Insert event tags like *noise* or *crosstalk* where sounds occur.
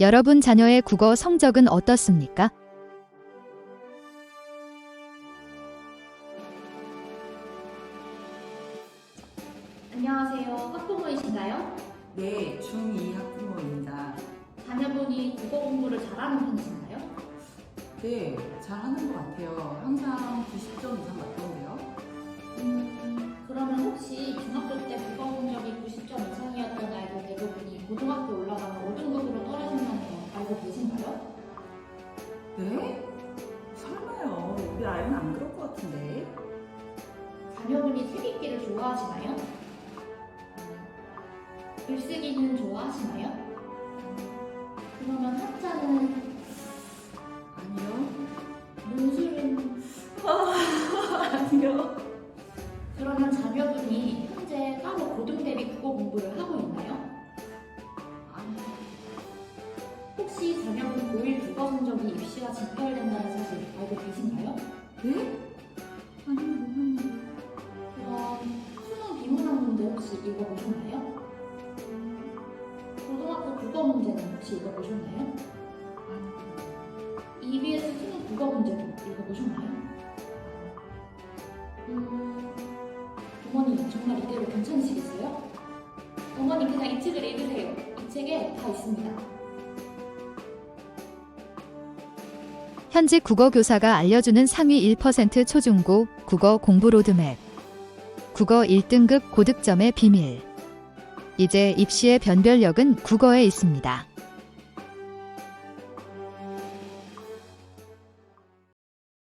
여러분 자녀의 국어 성적은 어떻습니까? 안녕하세요. 학부모이신가요? 네, 중2 학부모입니다. 자녀분이 국어 공부를 잘하는 편이신가요? 네, 잘하는 것 같아요. 항상 90점 이상 맞던데요. 음, 그러면 혹시 중학교 때 국어 성적이 90점 이상이었던 아이들 대부분이 고등학교 우리 아이는 안 그럴 것 같은데. 자녀분이 책 읽기를 좋아하시나요? 글쓰기는 좋아하시나요? 그러면 한자는 아니요. 문술은 *laughs* 아니요. 그러면 자녀분이 현재 따로 고등 대비 국어 공부를 하고 있나요? 아니요. 혹시 자녀분 고1 국어 성적이 입시와 직결된다는 사실 알고 계신가요? 네? 아니요, 몰랐는데. 그럼 수능 비문학 문제 혹시 읽어보셨나요? 고등학교 국어 문제는 혹시 읽어보셨나요? 아니요. EBS 수능 국어 문제도 읽어보셨나요? 음, 어머니 정말 이대로 괜찮으시겠어요? 어머니 그냥 이 책을 읽으세요. 이 책에 다 있습니다. 현직 국어 교사가 알려주는 상위 1% 초중고 국어 공부 로드맵. 국어 1등급 고득점의 비밀. 이제 입시의 변별력은 국어에 있습니다.